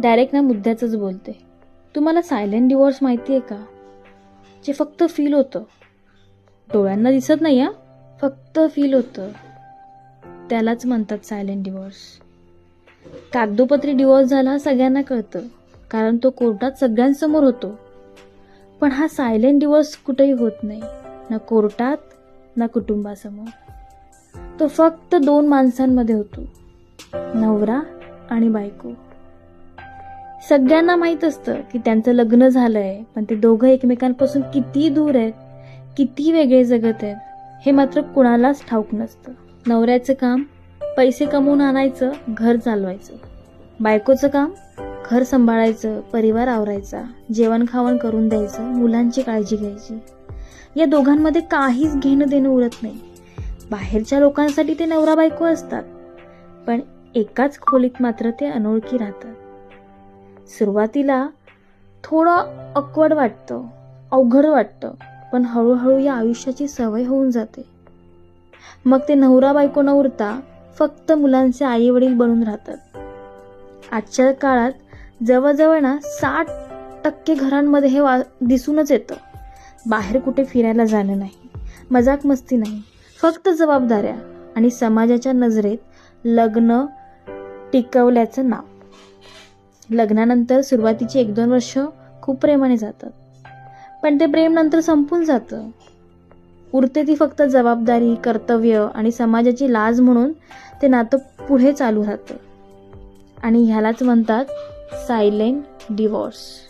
Direct ना मुद्द्याचंच बोलते. तुम्हाला सायलेंट डिवोर्स माहिती आहे का? जे फक्त फील होतं. डोळ्यांना दिसत नाही हा? फक्त फील होतं. त्यालाच म्हणतात सायलेंट डिवोर्स कागदोपत्री डिवोर्स झाला हा सगळ्यांना कळतं. कारण तो कोर्टात सगळ्यांसमोर होतो. पण हा सायलेंट डिवोर्स कुठेही होत नाही. ना कोर्टात ना कुटुंबासमोर. तो फक्त दोन माणसांमध्ये होतो. नवरा आणि बायको. सगळ्यांना माहीत असतं की त्यांचं लग्न झालंय पण ते दोघं एकमेकांपासून किती दूर आहेत किती वेगळे जगत आहेत हे मात्र कुणालाच ठाऊक नसतं. नवऱ्याचं काम पैसे कमवून आणायचं घर चालवायचं. बायकोचं काम घर सांभाळायचं परिवार आवरायचा जेवण खावण करून द्यायचं मुलांची काळजी घ्यायची. या दोघांमध्ये काहीच घेणं देणं उरत नाही. बाहेरच्या लोकांसाठी ते नवरा बायको असतात पण एकाच खोलीत मात्र ते अनोळखी राहतात. सुरुवातीला थोडं अकवड वाटतं अवघड वाटतं पण हळूहळू या आयुष्याची सवय होऊन जाते. मग ते नवरा बायको न उरता फक्त मुलांचे आई वडील बनून राहतात. आजच्या काळात जवळजवळ ना साठ टक्के घरांमध्ये हे वा दिसूनच येतं. बाहेर कुठे फिरायला जाणं नाही मजाक मस्ती नाही फक्त जबाबदाऱ्या आणि समाजाच्या नजरेत लग्न टिकवल्याचं नाव. लग्नानंतर सुरुवातीची एक दोन वर्ष खूप प्रेमाने जातात. पण ते प्रेम नंतर संपून जातं. उरते ती फक्त जबाबदारी कर्तव्य आणि समाजाची लाज म्हणून ते नातं पुढे चालू राहतं. आणि ह्यालाच म्हणतात सायलेंट डिवॉर्स